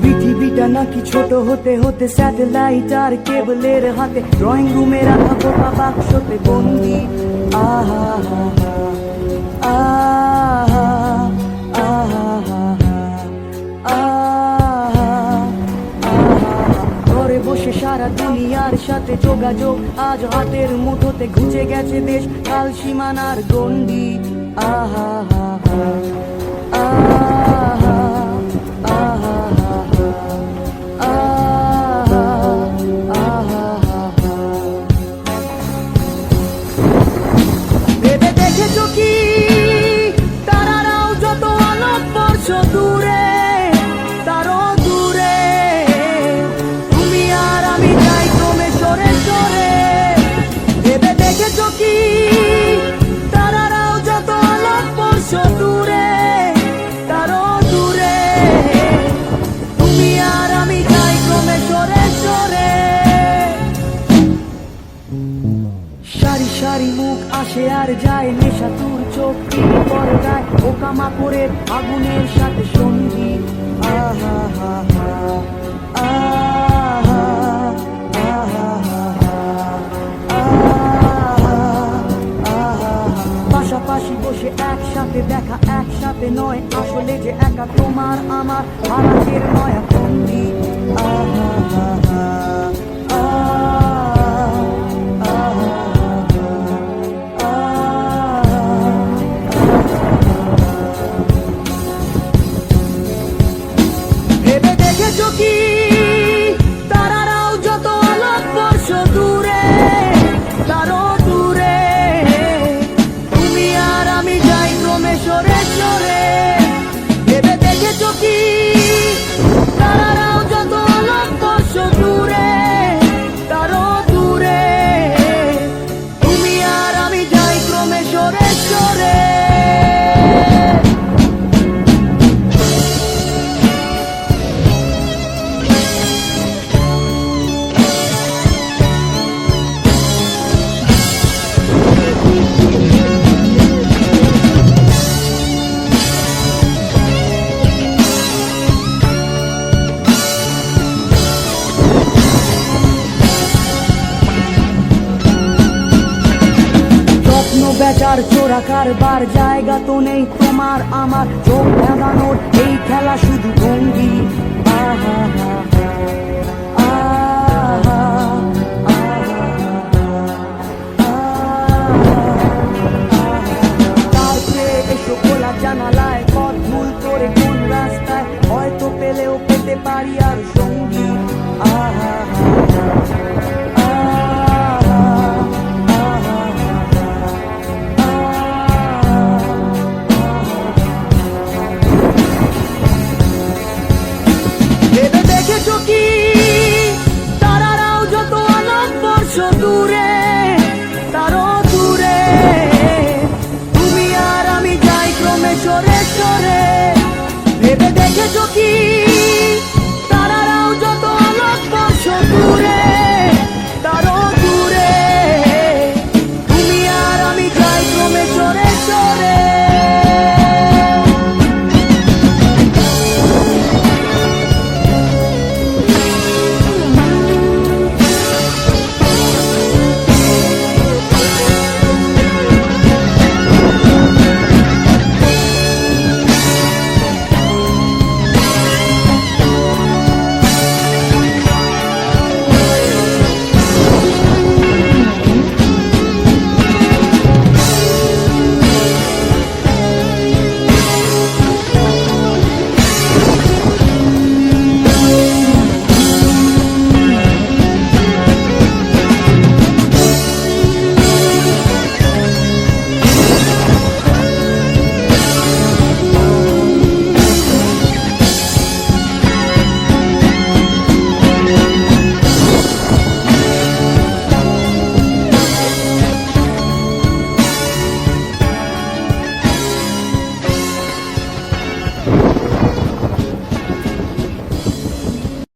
পৃথিবীটা নাকি ছোট হতে হতে স্যাটেলাইট আর কেবলের হাতে ড্রয়িং রুমে রাখা বোকা বাক্সতে বন্দি। আহা আহা আহা। সাথে যোগাযোগ, আজ হাতের মুঠোতে ঘুচে গেছে দেশ। কাল সীমানার গন্ডি আহা, হা হা আহা সারি সারি মুখ আসে আর যায়, নেশা তুর চোখ টিপে পর্দায় ওকামা করে আগুনের সাথে সঙ্গী আহা হা হা পাশাপাশি বসে একসাথে দেখা, একসাথে নয়। আসলে যে একা তোমার আমার ভারতের নয়া বন্দি। আহা হা বেচার চোরাকার বার, জায়গা তো নেই তোমার আমার। চোখ ভেঙানোর এই খেলা শুধু ভঙ্গি। আহা জানালায়, পথ ভুল করে todo